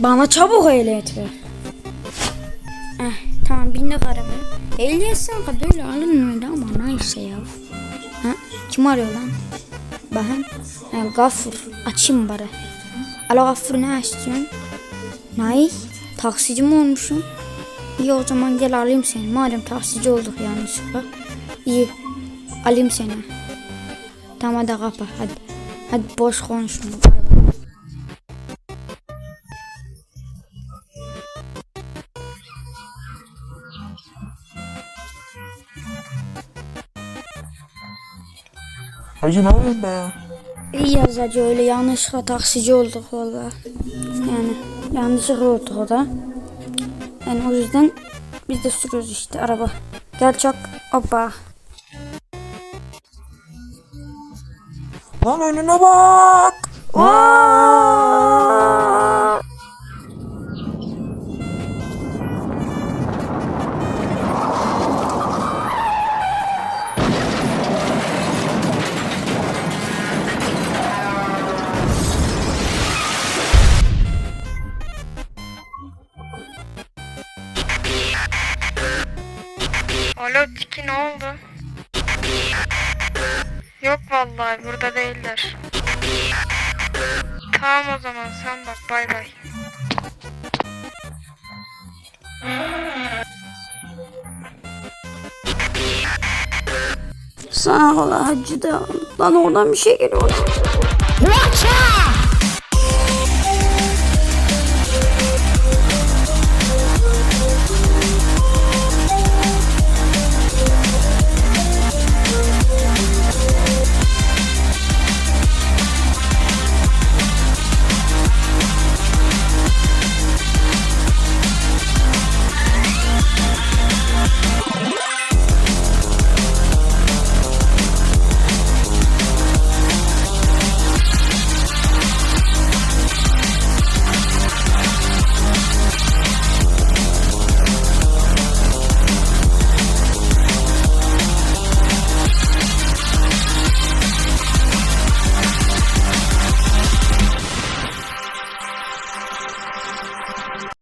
Bana çabuk ehliyet ver. Eh, tamam bindik arabaya. Ehliyet sen kadar öyle alınmıyordu ama neyse ya. Ha, kim arıyor lan? Ben. Ha, Gaffur. Açayım bari. Alo Gaffur ne istiyorsun? Ney? Taksici mi olmuşsun? İyi o zaman gel alayım seni. Madem taksici olduk yanlışlıkla. İyi. Alayım seni. Tamam hadi kapa hadi. Hadi boş konuşma. Hacı ne yapıyorsun be ya? İyi yazacı öyle yanlışlıkla taksici olduk valla. Yani yanlışlıkla olduk o da. Yani o yüzden biz de sürüyoruz işte araba. Gel çok hoppa. Lan önüne bak. Aa! Alo Tiki ne oldu? Yok vallahi burada değiller. Tamam o zaman sen bak bay bay. Sana valla hacı da lan oradan bir şey geliyor.